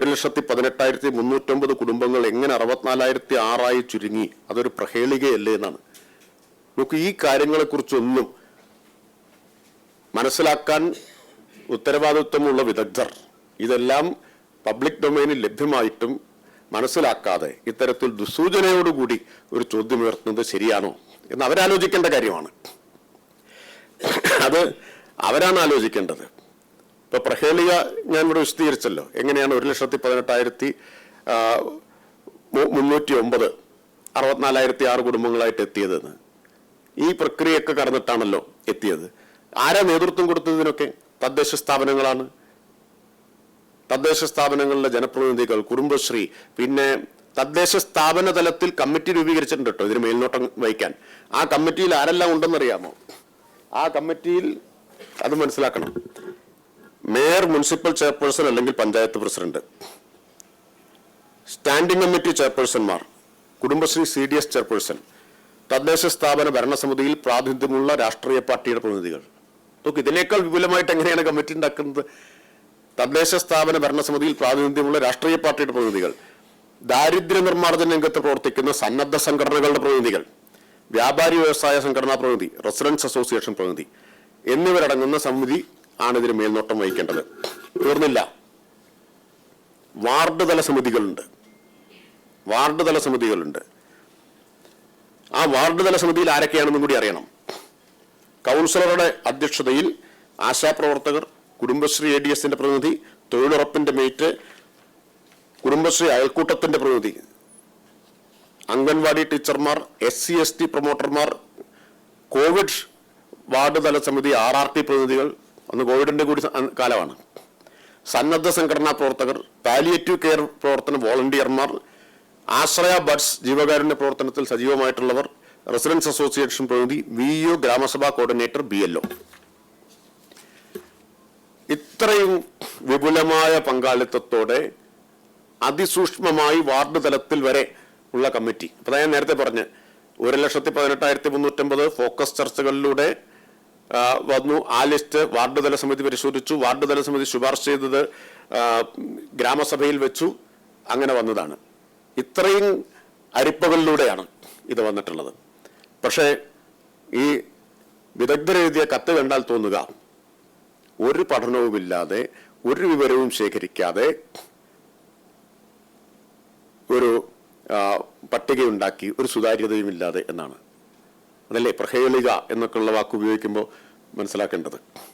ഒരു ലക്ഷത്തി പതിനെട്ടായിരത്തി മുന്നൂറ്റൊമ്പത് കുടുംബങ്ങൾ എങ്ങനെ അറുപത്തിനാലായിരത്തി ആറായി ചുരുങ്ങി? അതൊരു പ്രഹേളികയല്ലേ എന്നാണ്. നമുക്ക് ഈ കാര്യങ്ങളെക്കുറിച്ചൊന്നും മനസ്സിലാക്കാൻ ഉത്തരവാദിത്വമുള്ള വിദഗ്ധർ ഇതെല്ലാം പബ്ലിക് ഡൊമൈനിൽ ലഭ്യമായിട്ടും മനസ്സിലാക്കാതെ ഇത്തരത്തിൽ ദുസൂചനയോടുകൂടി ഒരു ചോദ്യം ഉയർത്തുന്നത് ശരിയാണോ എന്ന് അവരാലോചിക്കേണ്ട കാര്യമാണ്. അത് അവരാണ് ആലോചിക്കേണ്ടത്. ഇപ്പൊ പ്രഹേളിക ഞാൻ ഇവിടെ വിശദീകരിച്ചല്ലോ. എങ്ങനെയാണ് ഒരു ലക്ഷത്തി പതിനെട്ടായിരത്തി മുന്നൂറ്റി ഒമ്പത് അറുപത്തിനാലായിരത്തി ആറ് കുടുംബങ്ങളായിട്ട് എത്തിയതെന്ന്. ഈ പ്രക്രിയയൊക്കെ കടന്നിട്ടാണല്ലോ എത്തിയത്. ആരാ നേതൃത്വം കൊടുത്തതിനൊക്കെ? തദ്ദേശ സ്ഥാപനങ്ങളാണ്. തദ്ദേശ സ്ഥാപനങ്ങളിലെ ജനപ്രതിനിധികൾ കുടുംബശ്രീ പിന്നെ തദ്ദേശ സ്ഥാപന തലത്തിൽ കമ്മിറ്റി രൂപീകരിച്ചിട്ടുണ്ട് കേട്ടോ ഇതിന് മേൽനോട്ടം വഹിക്കാൻ. ആ കമ്മിറ്റിയിൽ ആരെല്ലാം ഉണ്ടെന്നറിയാമോ? ആ കമ്മിറ്റിയിൽ അത് മനസ്സിലാക്കണം. മേയർ മുനിസിപ്പൽ ചെയർപേഴ്സൺ അല്ലെങ്കിൽ panchayat president. Standing committee ചെയർപേഴ്സൺമാർ Kudumbashree C D S chairperson തദ്ദേശ സ്ഥാപന ഭരണസമിതിയിൽ പ്രാതിനിധ്യമുള്ള രാഷ്ട്രീയ പാർട്ടിയുടെ പ്രതിനിധികൾ. നോക്ക് ഇതിനേക്കാൾ വിപുലമായിട്ട് എങ്ങനെയാണ് കമ്മിറ്റി ഉണ്ടാക്കുന്നത്? തദ്ദേശ സ്ഥാപന ഭരണസമിതിയിൽ പ്രാതിനിധ്യമുള്ള രാഷ്ട്രീയ പാർട്ടിയുടെ പ്രതിനിധികൾ. ദാരിദ്ര്യ നിർമ്മാർജന രംഗത്ത് പ്രവർത്തിക്കുന്ന സന്നദ്ധ സംഘടനകളുടെ പ്രതിനിധികൾ. വ്യാപാരി വ്യവസായ സംഘടനാ പ്രതിനിധി റെസിഡൻസ് അസോസിയേഷൻ പ്രതിനിധി. എന്നിവരടങ്ങുന്ന സമിതി ആണ് ഇതിന് മേൽനോട്ടം വഹിക്കേണ്ടത്. തീർന്നില്ല വാർഡ് തല സമിതികളുണ്ട്. വാർഡ് തല സമിതികളുണ്ട്. ആ വാർഡ് തല സമിതിയിൽ ആരൊക്കെയാണെന്നും കൂടി അറിയണം. കൗൺസിലറുടെ അധ്യക്ഷതയിൽ ആശാപ്രവർത്തകർ കുടുംബശ്രീ എ ഡി എസിന്റെ പ്രതിനിധി തൊഴിലുറപ്പിന്റെ മേറ്റ് കുടുംബശ്രീ അയൽക്കൂട്ടത്തിന്റെ പ്രതിനിധി അംഗൻവാടി ടീച്ചർമാർ എസ് സി എസ് ടി പ്രൊമോട്ടർമാർ കോവിഡ് വാർഡ് തല സമിതി ആർ ആർ ടി പ്രതിനിധികൾ അന്ന് കോവിഡിന്റെ കൂടി കാലമാണ്. സന്നദ്ധ സംഘടനാ പ്രവർത്തകർ പാലിയേറ്റീവ് കെയർ പ്രവർത്തന വോളണ്ടിയർമാർ ആശ്രയ ബഡ്സ് ജീവകാരുണ്യ പ്രവർത്തനത്തിൽ സജീവമായിട്ടുള്ളവർ റെസിഡൻസ് അസോസിയേഷൻ പ്രതിനിധി വി യു ഗ്രാമസഭാ കോർഡിനേറ്റർ ബി എൽ ഒ ഇത്രയും വിപുലമായ പങ്കാളിത്തത്തോടെ അതിസൂക്ഷ്മമായി വാർഡ് തലത്തിൽ വരെ ഉള്ള കമ്മിറ്റി. അപ്പോൾ ഞാൻ നേരത്തെ പറഞ്ഞ് ഒരു ലക്ഷത്തി പതിനെട്ടായിരത്തി മുന്നൂറ്റമ്പത് ഫോക്കസ് ചർച്ചകളിലൂടെ വന്നു. ആ ലിസ്റ്റ് വാർഡ് തല സമിതി പരിശോധിച്ചു. വാർഡ് തല സമിതി ശുപാർശ ചെയ്തത് ഗ്രാമസഭയിൽ വെച്ചു. അങ്ങനെ വന്നതാണ്. ഇത്രയും അരിപ്പകളിലൂടെയാണ് ഇത് വന്നിട്ടുള്ളത്. പക്ഷേ ഈ വിദഗ്ധരെഴുതിയ കത്ത് കണ്ടാൽ തോന്നുക ഒരു പഠനവുമില്ലാതെ ഒരു വിവരവും ശേഖരിക്കാതെ ഒരു പട്ടികയുണ്ടാക്കി ഒരു സുതാര്യതയും ഇല്ലാതെ എന്നാണ്. അതല്ലേ? പ്രഹേളിക എന്നൊക്കെയുള്ള വാക്ക് ഉപയോഗിക്കുമ്പോൾ മനസ്സിലാക്കേണ്ടത്.